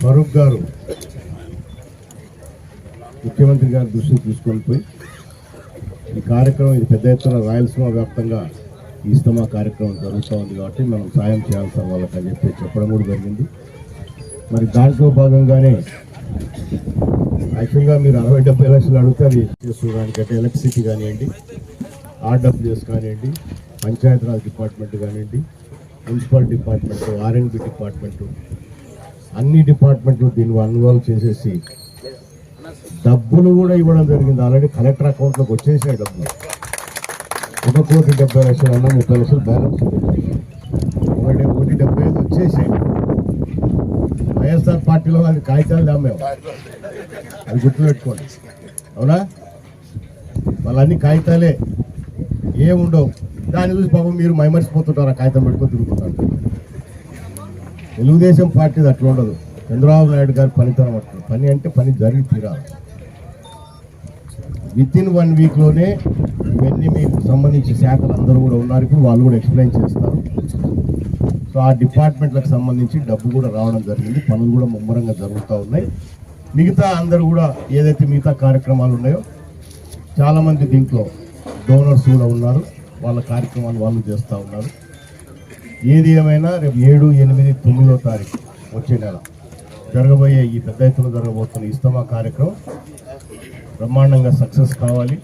ఫరూక్ గారు ముఖ్యమంత్రి గారి దృష్టికి తీసుకొని పోయి ఈ కార్యక్రమం ఇది పెద్ద ఎత్తున రాయలసీమ వ్యాప్తంగా ఈ ఇస్తమా కార్యక్రమం జరుగుతూ ఉంది కాబట్టి మనం సాయం చేయాల్సిన వాళ్ళకి అని చెప్పి చెప్పడం కూడా జరిగింది. మరి దాంట్లో భాగంగానే యాక్చువల్గా మీరు అరవై డెబ్బై లక్షలు అడిగితే అది చేసుకోవడానికంటే ఎలక్ట్రిసిటీ కానివ్వండి ఆర్డబ్ల్యూఎస్ కానివ్వండి పంచాయతీరాజ్ డిపార్ట్మెంట్ కానివ్వండి municipal department R and B department అన్ని డిపార్ట్మెంట్లు దీన్ని అన్వాల్వ్ చేసేసి డబ్బులు కూడా ఇవ్వడం జరిగింది. ఆల్రెడీ కలెక్టర్ అకౌంట్లోకి వచ్చేసాయి డబ్బులు. ఒక కోటి డెబ్బై లక్షలు అన్న ముప్పై లక్షలు బ్యాలెన్స్ ఒకటి ఒకటి డెబ్బై ఐదు వచ్చేసాయి. వైఎస్ఆర్ పార్టీలో అది కాగితాలు అమ్మాము అది గుర్తుపెట్టుకోండి. అవునా? వాళ్ళన్ని కాగితాలే. ఏముండవు. దాన్ని చూసి పాపం మీరు మైమర్చిపోతుంటారు ఆ కాగితం పెట్టుకొని తిరుగుతుంటారు. తెలుగుదేశం పార్టీది అట్లా ఉండదు. చంద్రబాబు నాయుడు గారి పనితనం అట్లా. పని అంటే పని జరిగి తీరాలి. విత్ ఇన్ వన్ వీక్లోనే ఇవన్నీ మీకు సంబంధించి శాఖలు అందరూ కూడా ఉన్నారు. ఇప్పుడు వాళ్ళు కూడా ఎక్స్ప్లెయిన్ చేస్తారు. సో ఆ డిపార్ట్మెంట్లకు సంబంధించి డబ్బు కూడా రావడం జరిగింది. పనులు కూడా ముమ్మరంగా జరుగుతూ ఉన్నాయి. మిగతా అందరూ కూడా ఏదైతే మిగతా కార్యక్రమాలు ఉన్నాయో చాలామంది దీంట్లో డోనర్స్ కూడా ఉన్నారు. వాళ్ళ కార్యక్రమాలు వాళ్ళు చేస్తూ ఉన్నారు. ఏది ఏమైనా రేపు ఏడు ఎనిమిది తొమ్మిదో తారీఖు వచ్చే నెల జరగబోయే ఈ పెద్ద ఎత్తున జరగబోతున్న ఇస్తమా కార్యక్రమం బ్రహ్మాండంగా సక్సెస్ కావాలి.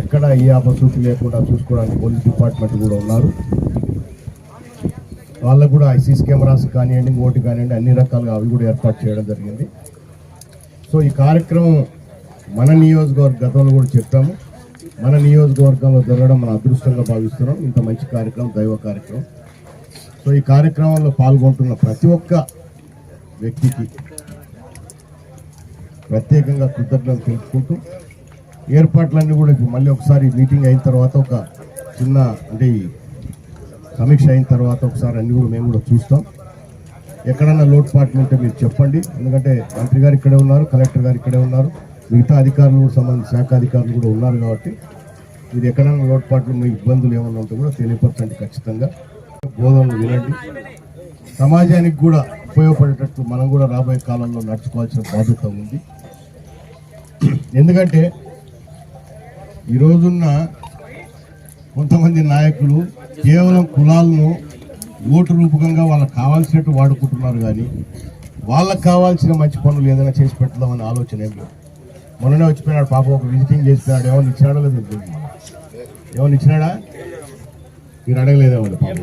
ఎక్కడ ఏ ఆపసూచి లేకుండా చూసుకోవడానికి పోలీస్ డిపార్ట్మెంట్ కూడా ఉన్నారు. వాళ్ళకు కూడా ఐసీసీ కెమెరాస్ కానివ్వండి ఓటు కానివ్వండి అన్ని రకాలుగా అవి కూడా ఏర్పాటు చేయడం జరిగింది. సో ఈ కార్యక్రమం మన నియోజకవర్గ గతంలో కూడా చెప్పాము. మన నియోజకవర్గంలో జరగడం మన అదృష్టంగా భావిస్తున్నాం. ఇంత మంచి కార్యక్రమం దైవ కార్యక్రమం. సో ఈ కార్యక్రమంలో పాల్గొంటున్న ప్రతి ఒక్క వ్యక్తికి ప్రత్యేకంగా కృతజ్ఞతలు తెలుపుకుంటూ ఏర్పాట్లన్నీ కూడా ఇప్పుడు మళ్ళీ ఒకసారి మీటింగ్ అయిన తర్వాత ఒక చిన్న అంటే సమీక్ష అయిన తర్వాత ఒకసారి అన్ని కూడా మేము కూడా చూస్తాం. ఎక్కడన్నా లోటుపాట్లు ఉంటే మీరు చెప్పండి. ఎందుకంటే మంత్రి గారు ఇక్కడే ఉన్నారు కలెక్టర్ గారు ఇక్కడే ఉన్నారు. మిగతా అధికారులు కూడా సంబంధించిన శాఖ అధికారులు కూడా ఉన్నారు కాబట్టి మీరు ఎక్కడైనా లోటుపాట్లు మీ ఇబ్బందులు ఏమన్నా ఉంటే కూడా తెలియపరచండి ఖచ్చితంగా. బోధనలు వినండి. సమాజానికి కూడా ఉపయోగపడేటట్టు మనం కూడా రాబోయే కాలంలో నడుచుకోవాల్సిన బాధ్యత ఉంది. ఎందుకంటే ఈరోజున్న కొంతమంది నాయకులు కేవలం కులాలను ఓటు రూపకంగా వాళ్ళకి కావాల్సినట్టు వాడుకుంటున్నారు కానీ వాళ్ళకి కావాల్సిన మంచి పనులు ఏదైనా చేసి పెట్టదామని ఆలోచన ఏం లేదు. మొన్ననే వచ్చిపోయినాడు పాప ఒక విజిటింగ్ చేసినాడు ఏమైనా ఇచ్చినాడో లేదు ఎవరిని ఏమైనా ఇచ్చినాడా మీరు అడగలేదేమో పాప.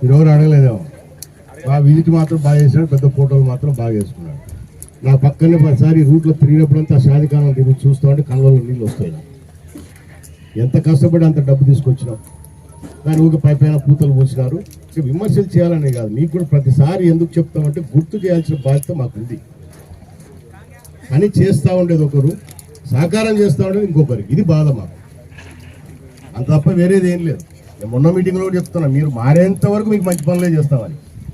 మీరు ఎవరు అడగలేదేమో ఆ విజిట్ మాత్రం బాగా చేసినాడు పెద్ద ఫోటోలు మాత్రం బాగా చేసుకున్నాడు. నా పక్కనే ఒకసారి రూట్లో తిరిగినప్పుడంతా షాదికాలం తిరిగి చూస్తూ ఉంటే కళ్ళలో నీళ్ళు వస్తాయి ఎంత కష్టపడి అంత డబ్బు తీసుకొచ్చినాం. దాని ఊరికి పై పైన పూతలు పోసినారు. విమర్శలు చేయాలనే కాదు. మీకు కూడా ప్రతిసారి ఎందుకు చెప్తామంటే గుర్తు చేయాల్సిన బాధ్యత మాకుంది. పని చేస్తూ ఉండేది ఒకరు సహకారం చేస్తూ ఉండేది ఇంకొకరు. ఇది బాధ మాకు. అంత తప్ప వేరేది ఏం లేదు. నేను మొన్న మీటింగ్లో కూడా చెప్తున్నా మీరు మారేంత వరకు మీకు మంచి పనులే చేస్తామని.